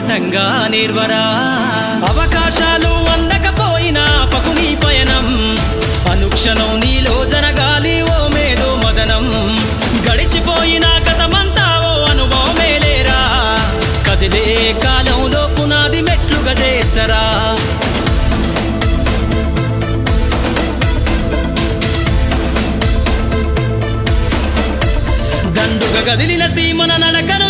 మలుపును పాఠంగా నిర్వరా. అవకాశాలు అందకపోయినా పకుని పయనం. అనుక్షణం నీలో జరగాలి ఓ మేధో మదనం. గడిచిపోయిన గతమంతా ఓ అనుభవమే లేరా. కదిలే కాలంలో పునాది మెట్లుగా చేర్చరా. దండుగ గదిలిన సీమన నడకను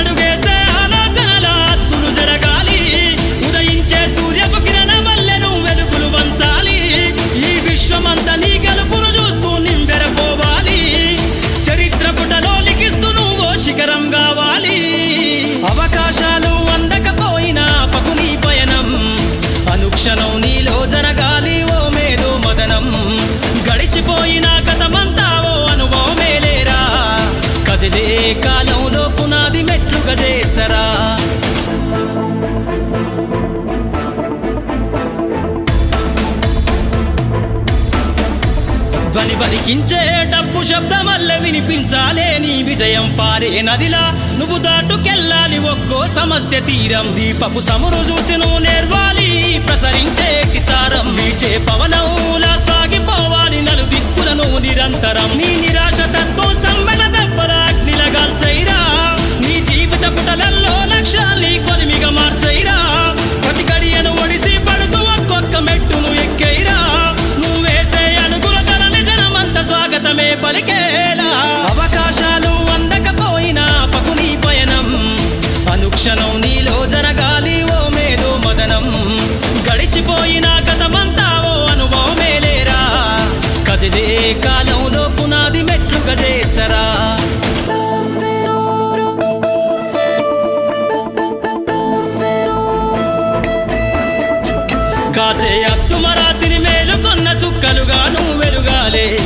కదిలే కాలంలో పునాది మెట్లు గదేచరా ధ్వని బలికించే డప్పు శబ్దమల్ల వినిపించాలే నీ విజయం పారే నదిలా. నువ్వు దాటుకెళ్ళాలి ఒక్కో సమస్య తీరం. దీపపు సమురు చూసి నువ్వు నేర్వాలి ప్రసరించే కిసారం. వీచే పవనంలా సాగిపోవాలి నలు దిక్కులను నిరంతరం. పలికేలా. అవకాశాలు అందకపోయినా పకుని పయనం. అనుక్షణం నీలో జరగాలి ఓ మేధో మదనం. గడిచిపోయిన కథమంతా ఓ అనుభవమే లేరా. కదిలే కాలంలో పునాది మెట్లు చేర్చరా. కాచే అత్తుమరాతిని మేలుకొన్న చుక్కలుగా నువ్వు వెలుగాలే.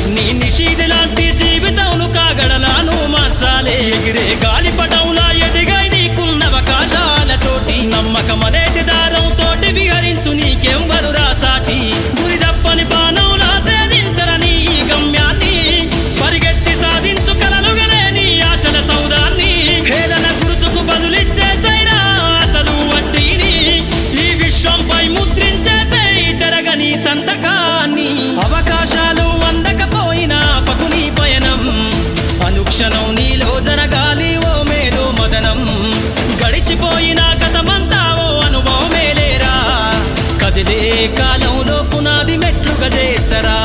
ఏ కాలంలో పునాది మెట్లు చేర్చరా